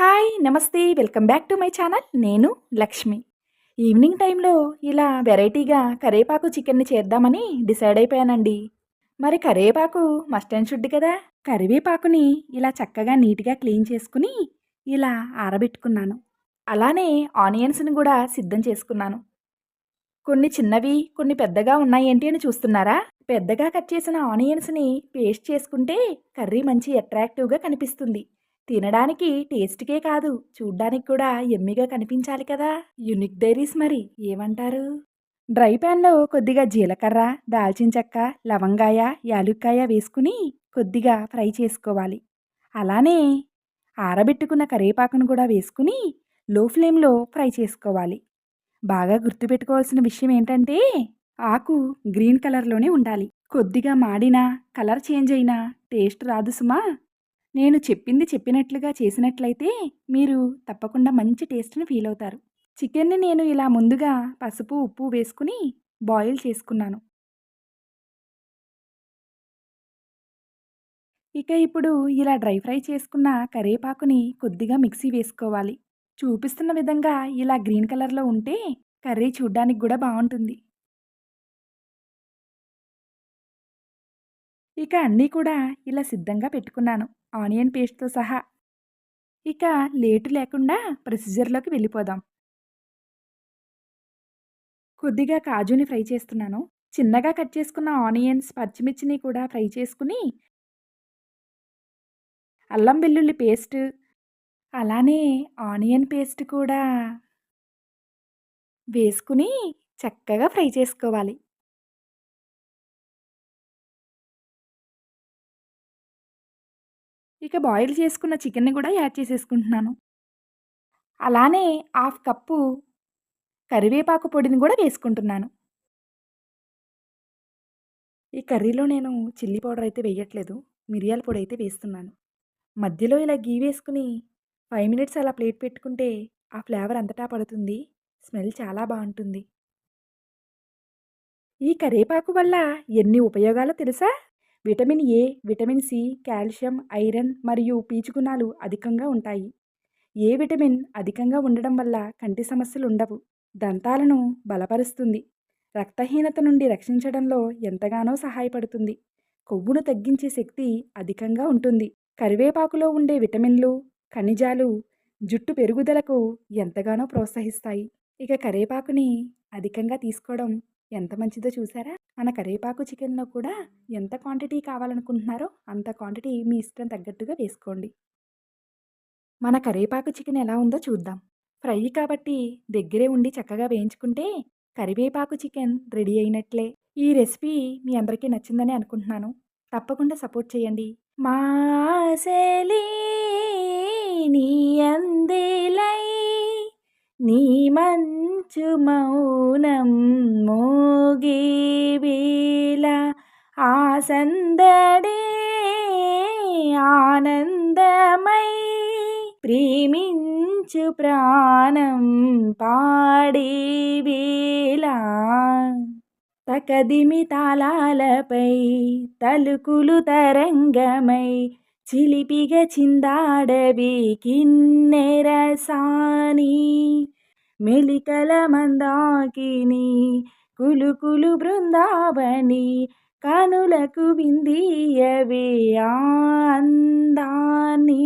Hi నమస్తే welcome back to my channel. నేను Lakshmi. Evening టైంలో ఇలా వెరైటీగా కరేపాకు చికెన్ని చేద్దామని డిసైడ్ అయిపోయానండి. మరి కరేపాకు మస్ట్ అండ్ షుడ్ కదా? కరివేపాకుని ఇలా చక్కగా నీట్గా క్లీన్ చేసుకుని ఇలా ఆరబెట్టుకున్నాను. అలానే ఆనియన్స్ని కూడా సిద్ధం చేసుకున్నాను. కొన్ని చిన్నవి కొన్ని పెద్దగా ఉన్నాయి ఏంటి అని చూస్తున్నారా? పెద్దగా కట్ చేసిన ఆనియన్స్ని పేస్ట్ చేసుకుంటే కర్రీ మంచి అట్రాక్టివ్గా కనిపిస్తుంది. తినడానికి టేస్ట్కే కాదు చూడ్డానికి కూడా ఎమ్మిగా కనిపించాలి కదా. యునిక్ డైరీస్ మరి ఏమంటారు డ్రై ప్యాన్లో కొద్దిగా జీలకర్ర దాల్చిన చెక్క లవంగాయ యాలుక్కాయ వేసుకుని కొద్దిగా ఫ్రై చేసుకోవాలి. అలానే ఆరబెట్టుకున్న కరివేపాకును కూడా వేసుకుని లో ఫ్లేమ్లో ఫ్రై చేసుకోవాలి. బాగా గుర్తుపెట్టుకోవాల్సిన విషయం ఏంటంటే ఆకు గ్రీన్ కలర్లోనే ఉండాలి. కొద్దిగా మాడినా కలర్ చేంజ్ అయినా టేస్ట్ రాదు సుమా. నేను చెప్పింది చెప్పినట్లుగా చేసినట్లయితే మీరు తప్పకుండా మంచి టేస్ట్ని ఫీల్ అవుతారు. చికెన్ని నేను ఇలా ముందుగా పసుపు ఉప్పు వేసుకుని బాయిల్ చేసుకున్నాను. ఇక ఇప్పుడు ఇలా డ్రై ఫ్రై చేసుకున్న కరివేపాకుని కొద్దిగా మిక్సీ వేసుకోవాలి. చూపిస్తున్న విధంగా ఇలా గ్రీన్ కలర్లో ఉంటే కర్రీ చూడ్డానికి కూడా బాగుంటుంది. ఇక అన్నీ కూడా ఇలా సిద్ధంగా పెట్టుకున్నాను. ఆనియన్ పేస్ట్తో సహా. ఇక లేటు లేకుండా ప్రొసీజర్లోకి వెళ్ళిపోదాం. కొద్దిగా కాజుని ఫ్రై చేస్తున్నాను. చిన్నగా కట్ చేసుకున్న ఆనియన్స్ పచ్చిమిర్చిని కూడా ఫ్రై చేసుకుని అల్లం వెల్లుల్లి పేస్ట్ అలానే ఆనియన్ పేస్ట్ కూడా వేసుకుని చక్కగా ఫ్రై చేసుకోవాలి. ఇక బాయిల్ చేసుకున్న చికెన్ని కూడా యాడ్ చేసేసుకుంటున్నాను. అలానే హాఫ్ కప్పు కరివేపాకు పొడిని కూడా వేసుకుంటున్నాను. ఈ కర్రీలో నేను చిల్లీ పౌడర్ అయితే వేయట్లేదు మిరియాల పొడి అయితే వేస్తున్నాను. మధ్యలో ఇలా గీ వేసుకుని ఫైవ్ మినిట్స్ అలా ప్లేట్ పెట్టుకుంటే ఆ ఫ్లేవర్ అంతటా పడుతుంది స్మెల్ చాలా బాగుంటుంది. ఈ కరివేపాకు వల్ల ఎన్ని ఉపయోగాలు తెలుసా? Vitamin A vitamin C calcium iron మరియు పీచు గుణాలు అధికంగా ఉంటాయి. ఏ విటమిన్ అధికంగా ఉండడం వల్ల కంటి సమస్యలు ఉండవు. దంతాలను బలపరుస్తుంది. రక్తహీనత నుండి రక్షించడంలో ఎంతగానో సహాయపడుతుంది. కొవ్వును తగ్గించే శక్తి అధికంగా ఉంటుంది. కరివేపాకులో ఉండే విటమిన్లు ఖనిజాలు జుట్టు పెరుగుదలకు ఎంతగానో ప్రోత్సహిస్తాయి. ఇక కరివేపాకుని అధికంగా తీసుకోవడం ఎంత మంచిదో చూసారా? మన కరివేపాకు చికెన్లో కూడా ఎంత క్వాంటిటీ కావాలనుకుంటున్నారో అంత క్వాంటిటీ మీ ఇష్టం తగ్గట్టుగా వేసుకోండి. మన కరివేపాకు చికెన్ ఎలా ఉందో చూద్దాం. ఫ్రై కాబట్టి దగ్గరే ఉండి చక్కగా వేయించుకుంటే కరివేపాకు చికెన్ రెడీ అయినట్లే. ఈ రెసిపీ మీ అందరికీ నచ్చిందని అనుకుంటున్నాను. తప్పకుండా సపోర్ట్ చేయండి. మాసలి నీ అందేలై నీ మంచు మౌనం వేళ ఆనందమై ప్రేమించు ప్రాణం పాడే వేళ తకదిమి తాళాలపై తలుకులు తరంగమై చిలిపిగ చిందాడవి కిన్నెరసాని మెలికల మందాకిని కులుకులు బృందావని కనులకు విందీయవే అందాన్ని